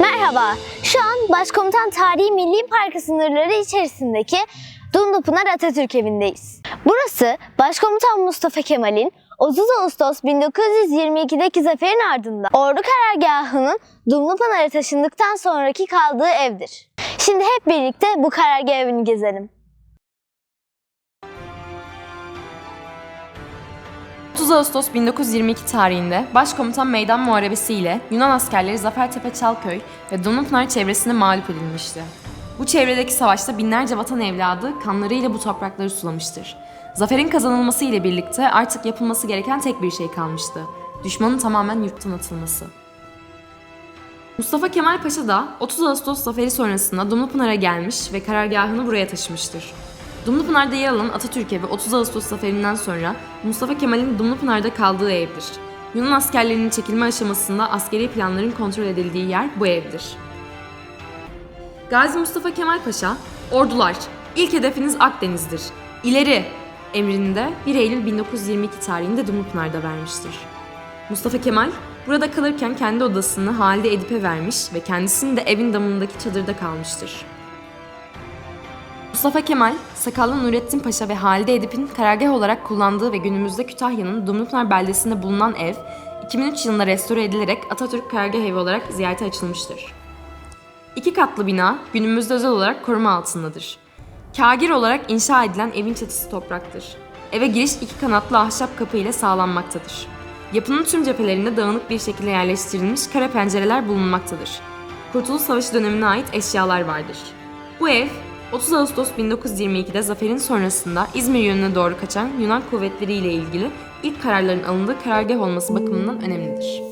Merhaba, şu an Başkomutan Tarihi Milli Parkı sınırları içerisindeki Dumlupınar Atatürk evindeyiz. Burası Başkomutan Mustafa Kemal'in 30 Ağustos 1922'deki zaferin ardından ordu karargahının Dumlupınar'a taşındıktan sonraki kaldığı evdir. Şimdi hep birlikte bu karargah evini gezelim. 30 Ağustos 1922 tarihinde Başkomutan Meydan Muharebesi ile Yunan askerleri Zafertepe Çalköy ve Dumlupınar çevresinde mağlup edilmişti. Bu çevredeki savaşta binlerce vatan evladı kanlarıyla bu toprakları sulamıştır. Zaferin kazanılması ile birlikte artık yapılması gereken tek bir şey kalmıştı. Düşmanın tamamen yurttan atılması. Mustafa Kemal Paşa da 30 Ağustos zaferi sonrasında Dumlupınar'a gelmiş ve karargahını buraya taşımıştır. Dumlupınar'da yer alan Atatürk Evi 30 Ağustos zaferinden sonra Mustafa Kemal'in Dumlupınar'da kaldığı evdir. Yunan askerlerinin çekilme aşamasında askeri planların kontrol edildiği yer bu evdir. Gazi Mustafa Kemal Paşa, ordular, ilk hedefiniz Akdeniz'dir. İleri emrini de 1 Eylül 1922 tarihinde Dumlupınar'da vermiştir. Mustafa Kemal burada kalırken kendi odasını Halide Edip'e vermiş ve kendisinin de evin damındaki çadırda kalmıştır. Mustafa Kemal, Sakallı Nurettin Paşa ve Halide Edip'in karargah olarak kullandığı ve günümüzde Kütahya'nın Dumlupınar beldesinde bulunan ev, 2003 yılında restore edilerek Atatürk Karargah Evi olarak ziyarete açılmıştır. İki katlı bina günümüzde özel olarak koruma altındadır. Kagir olarak inşa edilen evin çatısı topraktır. Eve giriş iki kanatlı ahşap kapı ile sağlanmaktadır. Yapının tüm cephelerinde dağınık bir şekilde yerleştirilmiş kare pencereler bulunmaktadır. Kurtuluş Savaşı dönemine ait eşyalar vardır. Bu ev 30 Ağustos 1922'de zaferin sonrasında İzmir yönüne doğru kaçan Yunan kuvvetleri ile ilgili ilk kararların alındığı karargah olması bakımından önemlidir.